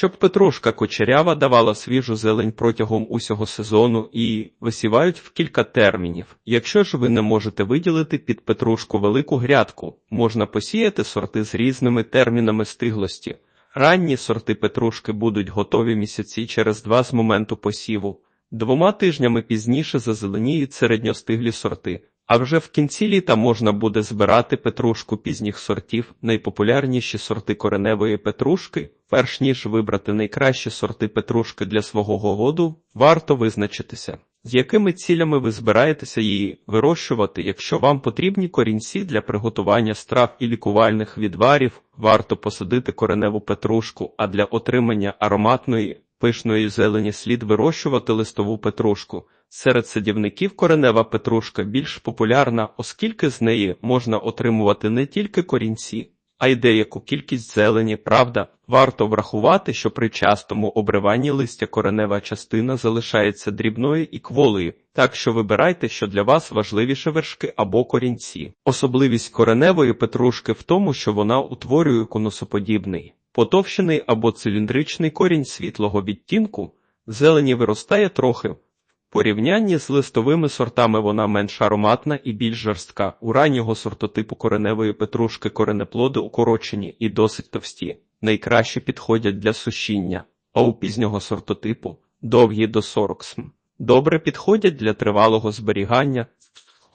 Щоб петрушка кочерява давала свіжу зелень протягом усього сезону і висівають в кілька термінів. Якщо ж ви не можете виділити під петрушку велику грядку, можна посіяти сорти з різними термінами стиглості. Ранні сорти петрушки будуть готові місяці через два з моменту посіву. Двома тижнями пізніше зазеленіють середньостиглі сорти. А вже в кінці літа можна буде збирати петрушку пізніх сортів, найпопулярніші сорти кореневої петрушки. Перш ніж вибрати найкращі сорти петрушки для свого городу, варто визначитися, з якими цілями ви збираєтеся її вирощувати. Якщо вам потрібні корінці для приготування страв і лікувальних відварів, варто посадити кореневу петрушку, а для отримання ароматної пишної зелені слід вирощувати листову петрушку. Серед садівників коренева петрушка більш популярна, оскільки з неї можна отримувати не тільки корінці, а й деяку кількість зелені. Правда, варто врахувати, що при частому обриванні листя коренева частина залишається дрібною і кволою, так що вибирайте, що для вас важливіше вершки або корінці. Особливість кореневої петрушки в тому, що вона утворює конусоподібний, потовщений або циліндричний корінь світлого відтінку, зелені виростає трохи. В порівнянні з листовими сортами вона менш ароматна і більш жорстка. У раннього сортотипу кореневої петрушки коренеплоди укорочені і досить товсті, найкраще підходять для сушіння, а у пізнього сортотипу довгі до 40 см. Добре підходять для тривалого зберігання,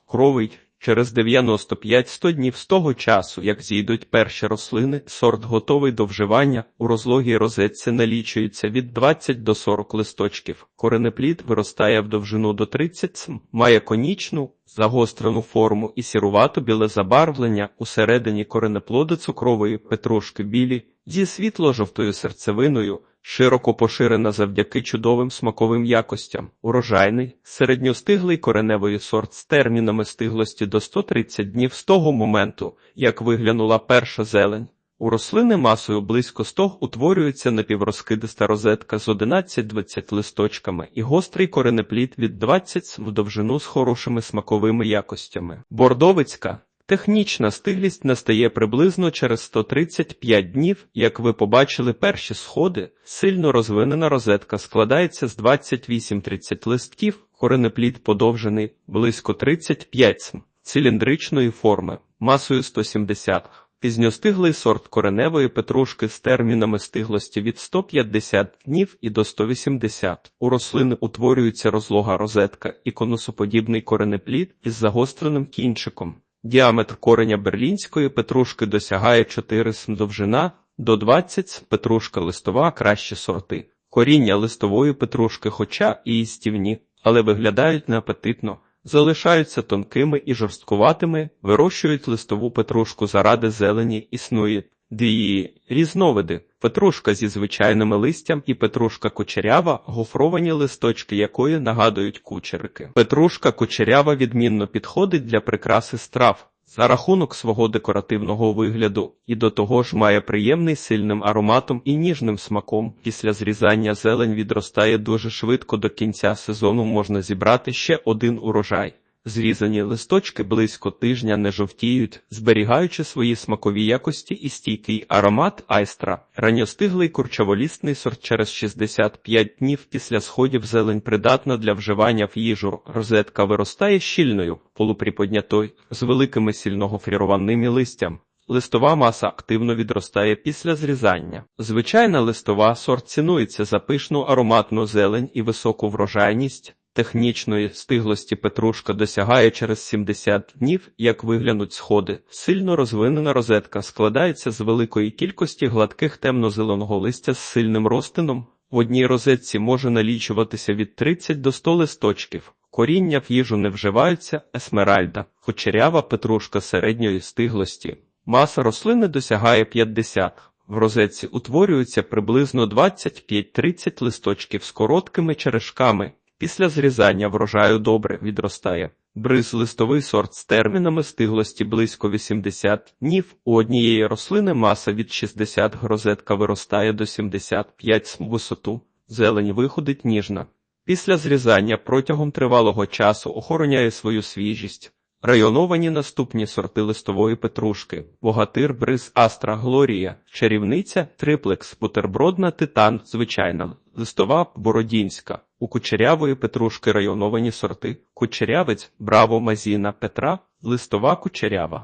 кровий через 95-100 днів з того часу, як зійдуть перші рослини, сорт готовий до вживання, у розлогій розетці налічується від 20 до 40 листочків. Коренеплід виростає в довжину до 30 см, має конічну, загострену форму і сірувато біле забарвлення усередині коренеплоди цукрової петрушки білі зі світло-жовтою серцевиною, широко поширена завдяки чудовим смаковим якостям, урожайний, середньостиглий кореневий сорт з термінами стиглості до 130 днів з того моменту, як виглянула перша зелень. У рослини масою близько 100 утворюється напіврозкидиста розетка з 11-20 листочками і гострий коренеплід від 20 в довжину з хорошими смаковими якостями. Бордовицька Технічна стиглість настає приблизно через 135 днів, як ви побачили перші сходи, сильно розвинена розетка складається з 28-30 листків, коренеплід подовжений близько 35 см, циліндричної форми, масою 170 Пізньостиглий сорт кореневої петрушки з термінами стиглості від 150 днів і до 180. У рослини утворюється розлога розетка і конусоподібний коренеплід із загостреним кінчиком. Діаметр кореня берлінської петрушки досягає 4 см довжина до 20 см. петрушка листова кращі сорти. Коріння листової петрушки, хоча і істівні, але виглядають неапетитно, залишаються тонкими і жорсткуватими, вирощують листову петрушку заради зелені, існує дві різновиди. Петрушка зі звичайними листям і петрушка кучерява, гофровані листочки якої нагадують кучерики. Петрушка кучерява відмінно підходить для прикраси страв за рахунок свого декоративного вигляду і до того ж має приємний сильним ароматом і ніжним смаком. Після зрізання зелень відростає дуже швидко до кінця сезону можна зібрати ще один урожай. Зрізані листочки близько тижня не жовтіють, зберігаючи свої смакові якості і стійкий аромат айстра. Ранньостиглий курчаволісний сорт через 65 днів після сходів зелень придатна для вживання в їжу. Розетка виростає щільною, полуприподнятою, з великими сильногофрірованими листям. Листова маса активно відростає після зрізання. Звичайна листова сорт цінується за пишну ароматну зелень і високу врожайність. Технічної стиглості петрушка досягає через 70 днів, як виглянуть сходи. Сильно розвинена розетка складається з великої кількості гладких темно-зеленого листя з сильним розтином. В одній розетці може налічуватися від 30 до 100 листочків. Коріння в їжу не вживаються, есмеральда, кучерява петрушка середньої стиглості. Маса рослини досягає 50. В розетці утворюється приблизно 25-30 листочків з короткими черешками. Після зрізання врожаю добре відростає. Бриз листовий сорт з термінами стиглості близько 80 днів. У однієї рослини маса від 60 грозетка виростає до 75 см висоту. Зелень виходить ніжна. Після зрізання протягом тривалого часу охороняє свою свіжість. Районовані наступні сорти листової петрушки: Богатир, Бриз, Астра, Глорія, Чарівниця, Триплекс, Бутербродна, Титан, звичайна, листова, Бородінська. У кучерявої петрушки районовані сорти: Кучерявець, Браво, Мазіна, Петра, листова кучерява.